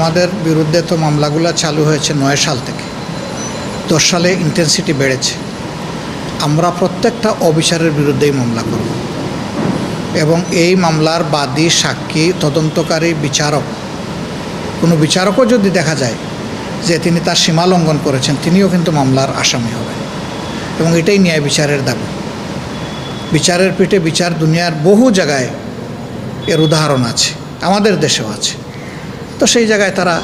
আমাদের বিরুদ্ধে তো মামলাগুলো চালু হয়েছে নয় সাল থেকে। দশ সালে ইন্টেন্সিটি বেড়েছে। আমরা প্রত্যেকটা অফিসারের বিরুদ্ধেই মামলা করব। এবং এই মামলার বাদী, সাক্ষী, তদন্তকারী বিচারক, কোনো বিচারকও যদি দেখা যায় যে তিনি তার সীমা লঙ্ঘন করেছেন, তিনিও কিন্তু মামলার আসামি হবেন এবং এটাই ন্যায় বিচারের দাবি। বিচারের পিঠে বিচার দুনিয়ার বহু জায়গায় এর উদাহরণ আছে। আমাদের দেশেও আছে। তো সেই জায়গায় তারা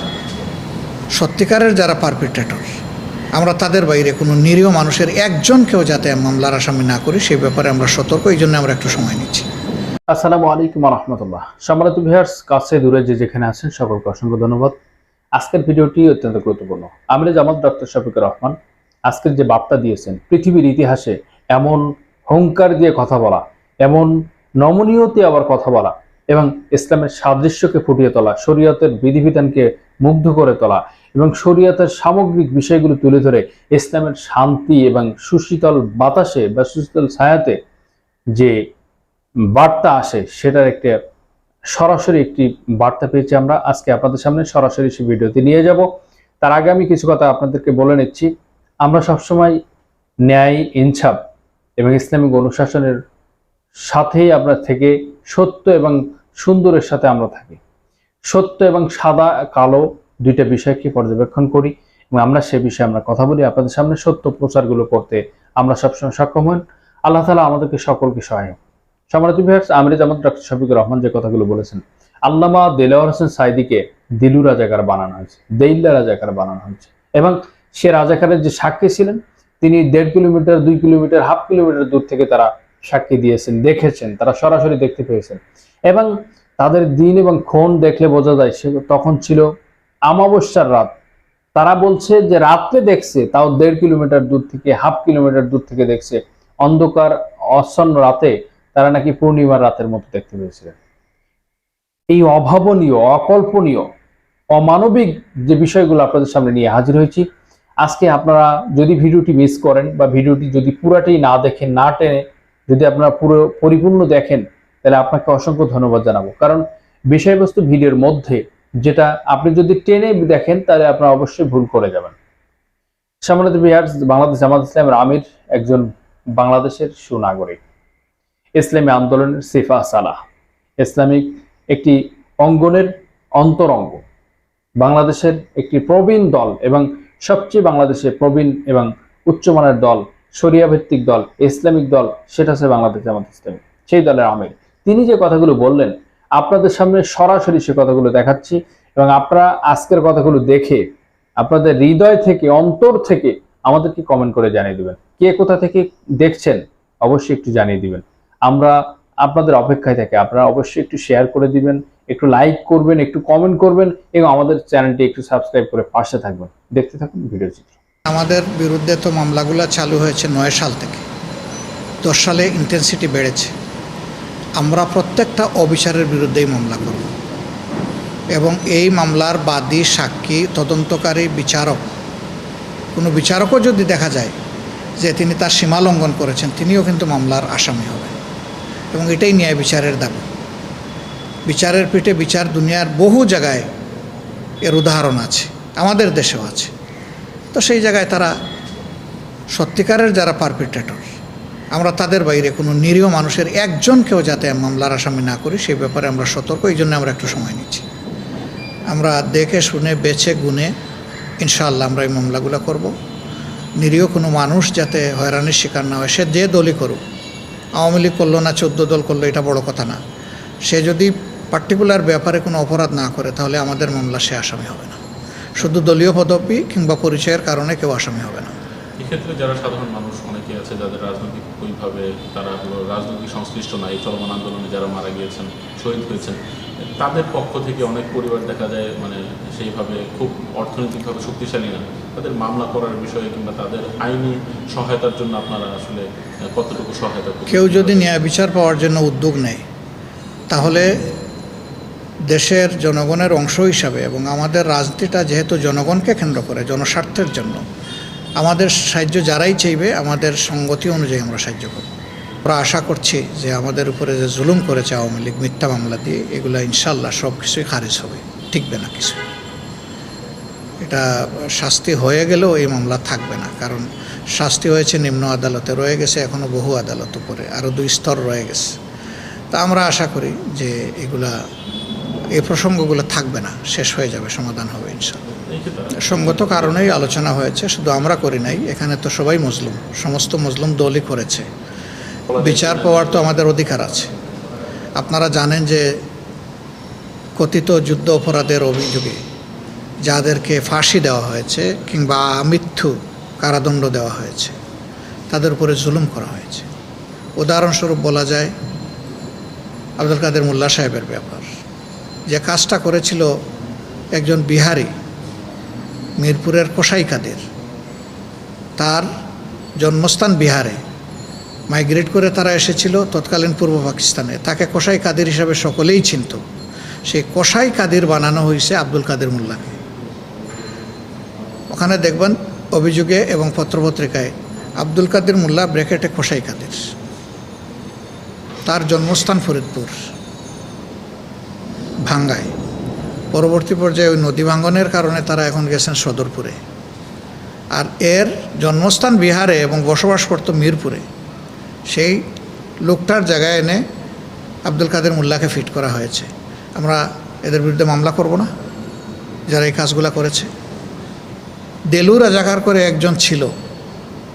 সত্যিকারের যারা পারপিটেটর আমরা তাদের বাইরে কোনো নিরীহ মানুষের একজনকেও যাতে মামলার আসামি না করি সেই ব্যাপারে আমরা সতর্ক, এই জন্য আমরা একটু সময় নিচ্ছি। আসসালামু আলাইকুম রহমতুল্লাহ। সম্মানিত ভিউয়ার্স কাছে দূরে যে যেখানে আছেন, সকলকে অসংখ্য ধন্যবাদ। আজকের ভিডিওটি অত্যন্ত গুরুত্বপূর্ণ। আমির জামাত ডক্টর শফিকুর রহমান। আজকের যে বার্তা দিয়েছেন, পৃথিবীর ইতিহাসে এমন হুঙ্কার দিয়ে কথা বলা, এমন নমনীয়তে আবার কথা বলা এবং ইসলামের সাদৃশ্যকে ফুটিয়ে তোলা, শরীয়তের বিধিবিধানকে মুগ্ধ করে তোলা এবং শরীয়তের সামগ্রিক বিষয়গুলো তুলে ধরে ইসলামের শান্তি এবং সুশীতল বাতাসে বা সুশীতল ছায়াতে যে বার্তা আসে, সেটার একটা সরাসরি একটি বার্তা পেয়েছি আমরা। আজকে আপনাদের সামনে সরাসরি সে ভিডিওতে নিয়ে যাব। তার আগে আমি কিছু কথা আপনাদেরকে বলে নিচ্ছি। আমরা সবসময় ন্যায়, ইনসাফ এবং ইসলামিক অনুশাসনের সাথেই আমরা থেকে সত্য এবং সুন্দরের সাথে আমরা থাকি। সত্য এবং সাদা, কালো দুইটা বিষয়কে পর্যবেক্ষণ করি এবং আমরা সে বিষয়ে আমরা কথা বলি। আপনাদের সামনে সত্য প্রচারগুলো করতে আমরা সবসময় সক্ষম হন। আল্লাহ তালা আমাদেরকে সকলকে সহায়ক সম্রাট বিহার আমির জামাত ডক্টর শফিকুর রহমান যে কথাগুলো বলেছেন, আল্লামা দেলাওয়ার হোসেন সাইদিকে দিলু রাজাকার বানানো হয়েছে, দেইল্লা রাজাকার বানানো হয়েছে এবং সে রাজাকারের যে সাক্ষী ছিলেন, তিনি দেড় কিলোমিটার, দুই কিলোমিটার, হাফ কিলোমিটার দূর থেকে তারা সাক্ষী দিয়েছেন, দেখেছেন, তারা সরাসরি দেখতে পেয়েছেন। এবং তাদের দিন এবং ক্ষণ দেখলে বোঝা যায়, সে তখন ছিল আমাবস্যার রাত। তারা বলছে যে রাত্রে দেখছে, তাও দেড় কিলোমিটার দূর থেকে, হাফ কিলোমিটার দূর থেকে দেখছে। অন্ধকার, অচ্ছন্ন রাতে তারা নাকি পূর্ণিমার রাতের মতো দেখতে পেয়েছিলেন। এই অভাবনীয়, অকল্পনীয়, অমানবিক যে বিষয়গুলো আপনাদের সামনে নিয়ে হাজির হয়েছি, আজকে আপনারা যদি ভিডিওটি মিস করেন বা ভিডিওটি যদি পুরাটাই না দেখেন, না টেনে যদি আপনারা পুরো পরিপূর্ণ দেখেন, তাহলে আপনাকে অসংখ্য ধন্যবাদ জানাব। কারণ বিষয়বস্তু ভিডিওর মধ্যে যেটা আপনি যদি টেনে দেখেন, তাহলে আপনারা অবশ্যই ভুল করে যাবেন। সামান্য বিহার বাংলাদেশ জামাত ইসলামের আমির, একজন বাংলাদেশের সুনাগরিক। ইসলামী আন্দোলনের সিফা সালাহ। ইসলামিক একটি অঙ্গনের অন্তরঙ্গ। বাংলাদেশের একটি প্রবীণ দল এবং সবচেয়ে বাংলাদেশে প্রবীণ এবং উচ্চমানের দল শরিয়া ভিত্তিক দল, ইসলামিক দল, সেটা হচ্ছে বাংলাদেশ জামাত ইসলামী, সেই দলের আমির তিনি যে কথাগুলো বললেন, আপনাদের সামনে সরাসরি সে কথাগুলো দেখাচ্ছি এবং আপনারা আজকের কথাগুলো দেখে আপনাদের হৃদয় থেকে, অন্তর থেকে আমাদেরকে কমেন্ট করে জানিয়ে দিবেন। কে কোথা থেকে দেখছেন, অবশ্যই একটু জানিয়ে দিবেন। আমরা আপনাদের অপেক্ষায় থাকি, আপনারা অবশ্যই একটু শেয়ার করে দিবেন, একটু লাইক করবেন, একটু কমেন্ট করবেন এবং আমাদের চ্যানেলটি একটু সাবস্ক্রাইব করে পাশে থাকবেন। দেখতে থাকুন ভিডিও আমাদের বিরুদ্ধে তো মামলাগুলো চালু হয়েছে নয় সাল থেকে। দশ সালে ইন্টেন্সিটি বেড়েছে। আমরা প্রত্যেকটা অফিসারের বিরুদ্ধেই মামলা করব। এবং এই মামলার বাদী, সাক্ষী, তদন্তকারী বিচারক, কোনো বিচারকও যদি দেখা যায় যে তিনি তার সীমা লঙ্ঘন করেছেন, তিনিও কিন্তু মামলার আসামি হবেন এবং এটাই ন্যায় বিচারের দাবি। বিচারের পিঠে বিচার দুনিয়ার বহু জায়গায় এর উদাহরণ আছে। আমাদের দেশেও আছে। তো সেই জায়গায় তারা সত্যিকারের যারা পারপিটেটর আমরা তাদের বাইরে কোনো নিরীহ মানুষের একজনকেও যাতে মামলার আসামি না করি সেই ব্যাপারে আমরা সতর্ক, এই জন্য আমরা একটু সময় নিচ্ছি। আমরা দেখে শুনে, বেছে গুনে, ইনশাআল্লাহ আমরা এই মামলাগুলো করব। নিরীহ কোনো মানুষ যাতে হয়রানির শিকার না হয়, সে যে দলই করুক, আওয়ামী লীগ করল না, চোদ্দ দল করল, এটা বড় কথা না। সে যদি পার্টিকুলার ব্যাপারে কোনো অপরাধ না করে, তাহলে আমাদের মামলা সে আসামি হবে না। শুধু দলীয় পদবি কিংবা পরিচয়ের কারণে কেউ আসামি হবে না। এক্ষেত্রে যারা সাধারণ মানুষ অনেকে আছে যাদের রাজনৈতিক ওইভাবে তারা হলো রাজনৈতিক সংশ্লিষ্ট না এই চলমান আন্দোলনে যারা মারা গিয়েছেন শহীদ হয়েছেন তাদের পক্ষ থেকে অনেক পরিবার দেখা যায় মানে সেইভাবে খুব অর্থনৈতিকভাবে শক্তিশালী না। তাদের মামলা করার বিষয়ে কিংবা তাদের আইনি সহায়তার জন্য আপনারা আসলে কতটুকু সহায়তা কেউ যদি ন্যায় বিচার পাওয়ার জন্য উদ্যোগ নেয় তাহলে দেশের জনগণের অংশ হিসাবে এবং আমাদের রাজনীতিটা যেহেতু জনগণকে কেন্দ্র করে, জনস্বার্থের জন্য, আমাদের সাহায্য যারাই চাইবে, আমাদের সঙ্গতি অনুযায়ী আমরা সাহায্য করব। আমরা আশা করছি যে আমাদের উপরে যে জুলুম করেছে আওয়ামী লীগ, মিথ্যা মামলা দিয়ে, এগুলো ইনশাল্লাহ সব কিছুই খারিজ হবে। টিকবে না কিছু। এটা শাস্তি হয়ে গেলেও এই মামলা থাকবে না, কারণ শাস্তি হয়েছে নিম্ন আদালতে, রয়ে গেছে এখনও বহু আদালত উপরে আরও দুই স্তর রয়ে গেছে। তা আমরা আশা করি যে এগুলা এই প্রসঙ্গগুলো থাকবে না, শেষ হয়ে যাবে, সমাধান হবে ইনশাল্লাহ সঙ্গত কারণেই আলোচনা হয়েছে, শুধু আমরা করি নাই, এখানে তো সবাই মুসলিম, সমস্ত মুসলিম দলই করেছে। বিচার পাওয়ার তো আমাদের অধিকার আছে। আপনারা জানেন যে কথিত যুদ্ধ অপরাধের অভিযোগে যাদেরকে ফাঁসি দেওয়া হয়েছে কিংবা মৃত্যু কারাদণ্ড দেওয়া হয়েছে, তাদের উপরে জুলুম করা হয়েছে। উদাহরণস্বরূপ বলা যায় আব্দুল কাদের মোল্লা সাহেবের ব্যাপার। যে কাজটা করেছিল একজন বিহারি, মিরপুরের কোসাই কাদের তার জন্মস্থান বিহারে। মাইগ্রেট করে তারা এসেছিল তৎকালীন পূর্ব পাকিস্তানে। তাকে কোসাই কাদের হিসাবে সকলেই চিনত। সেই কোসাই কাদের বানানো হয়েছে আব্দুল কাদের মোল্লাকে। ওখানে দেখবেন অভিযোগে এবং পত্রপত্রিকায় আব্দুল কাদের মোল্লা ব্র্যাকেটে কোসাই কাদের তার জন্মস্থান ফরিদপুর। ভাঙ্গায়। পরবর্তী পর্যায়ে ওই নদী ভাঙ্গনের কারণে তারা এখন গেছেন সদরপুরে। আর এর জন্মস্থান বিহারে এবং বসবাস করত মিরপুরে। সেই লোকটার জায়গায় এনে আব্দুল কাদের মোল্লাকে ফিট করা হয়েছে। আমরা এদের বিরুদ্ধে মামলা করব না, যারা এই কাজগুলো করেছে। দেলু রাজাকার করে একজন ছিল,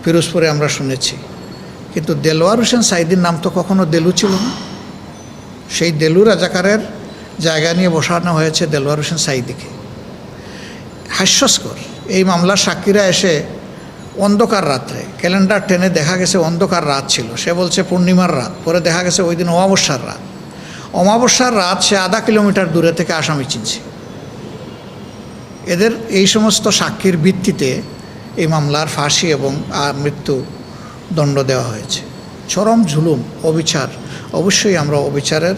পিরোজপুরে আমরা শুনেছি। কিন্তু দেলোয়ার হোসেন সাইদির নাম তো কখনো দেলু ছিল না। সেই দেলু রাজাকারের জায়গা নিয়ে বসানো হয়েছে দেলোয়ার হোসেন সাইদিকে। হাস্যস্কর। এই মামলার সাক্ষীরা এসে অন্ধকার রাত্রে, ক্যালেন্ডার টেনে দেখা গেছে অন্ধকার রাত ছিল। সে বলছে পূর্ণিমার রাত, পরে দেখা গেছে ওই দিন অমাবস্যার রাত। অমাবস্যার রাত সে আধা কিলোমিটার দূরে থেকে আসামি চিনছে। এদের এই সমস্ত সাক্ষীর ভিত্তিতে এই মামলার ফাঁসি এবং মৃত্যু দণ্ড দেওয়া হয়েছে। চরম ঝুলুম, অবিচার। অবশ্যই আমরা অবিচারের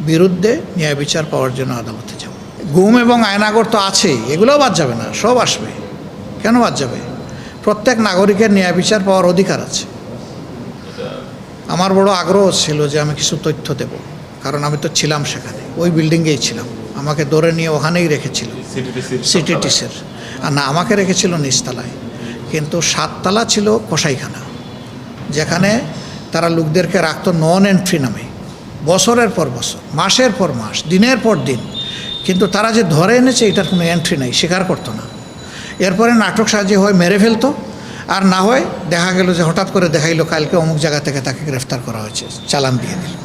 বিরুদ্ধে ন্যায় বিচার পাওয়ার জন্য আদালতে যাব। গুম এবং আয়নাগর তো আছেই এগুলোও বাদ যাবে না সব আসবে। কেন বাদ যাবে? প্রত্যেক নাগরিকের ন্যায় বিচার পাওয়ার অধিকার আছে। আমার বড় আগ্রহ ছিল যে আমি কিছু তথ্য দেব কারণ আমি তো ছিলাম সেখানে ওই বিল্ডিংয়েই ছিলাম। আমাকে ধরে নিয়ে ওখানেই রেখেছিল সিটিটিসের আর না আমাকে রেখেছিল নিচতলায় কিন্তু সাততলা ছিল কসাইখানা যেখানে তারা লোকদেরকে রাখতো নন এন্ট্রি নামে। বছরের পর বছর মাসের পর মাস দিনের পর দিন। কিন্তু তারা যে ধরে এনেছে এটার কোনো এন্ট্রি নাই স্বীকার করতো না। এরপরে নাটক সাজিয়ে হয় মেরে ফেলতো আর না হয় দেখা গেল যে হঠাৎ করে দেখাইলো কালকে অমুক জায়গা থেকে তাকে গ্রেফতার করা হয়েছে চালান দিয়ে দিল।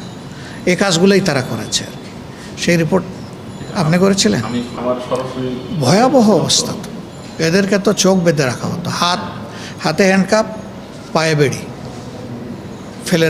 এই কাজগুলোই তারা করেছে আর কি। সেই রিপোর্ট আপনি করেছিলেন? ভয়াবহ অবস্থা তো। এদেরকে তো চোখ বেঁধে রাখা হতো হাত হাতে হ্যান্ডকাপ পায়ে বেড়ি ফেলে